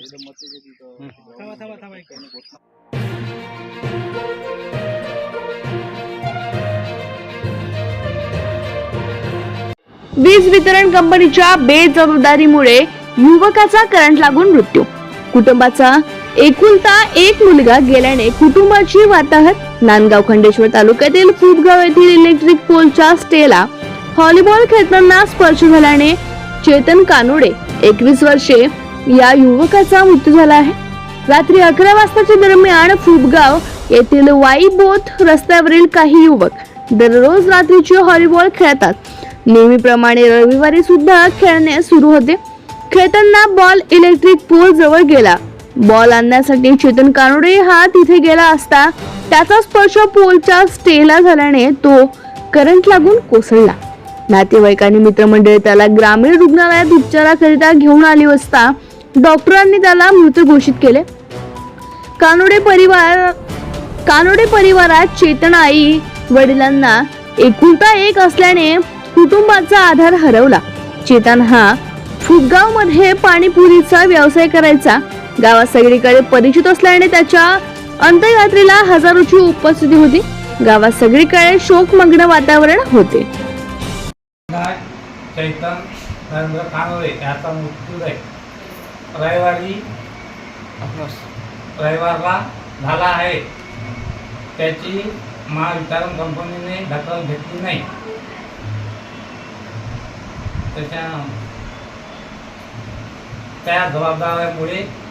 थांबा थांबा थांबा एक वीज वितरण कंपनीच्या बेजबाबदारीमुळे युवकाचा करंट लागून मृत्यू. कुटुंबाचा एकुलता एक मुलगा गेल्याने कुटुंबाची वाताहत नांदगाव खंडेश्वर तालुक्यातील फुटगाव येथील इलेक्ट्रिक पोलच्या स्टेला व्हॉलीबॉल खेळताना स्पर्श झाल्याने चेतन कानोडे एकवीस वर्षे या युवकाचा मृत्यू झाला आहे. रात्री अकरा वाजताच्या दरम्यान फुबगाव येथील वाईबोथ रस्त्यावरील काही युवक दररोज रात्रीचे हॉलीबॉल खेळतात. नेहमीप्रमाणे रविवारी सुद्धा खेळणे सुरू होते. खेळताना बॉल इलेक्ट्रिक पोल जवळ गेला. बॉल आणण्यासाठी चेतन कानोडे हा तिथे गेला असता त्याचा स्पर्श पोलच्या स्टेला झाल्याने तो करंट लागून कोसळला. नातेवाईकांनी मित्रमंडळी त्याला ग्रामीण रुग्णालयात उपचाराकरिता घेऊन आली असता डॉक्टरांनी त्याला मृत घोषित केले. कानोडे परिवार कानोडे परिवारात चेतन आई वडिलांना एकुलता एक असल्याने कुटुंबाचा आधार हरवला. चेतन हा फुगगावमध्ये पाणीपुरीचा व्यवसाय करायचा. गावात सगळीकडे परिचित असल्याने त्याच्या अंत्ययात्रेला हजारोची उपस्थिती होती. गावात सगळीकडे शोकमग्न वातावरण होते. चैतन नरेंद्र कानोळे याचा मृत्यू आहे रविवारी रविवारला झाला आहे. त्याची महावितरण कंपनीने दखल घेतली नाही. त्याच्या त्या जबाबदाऱ्यामुळे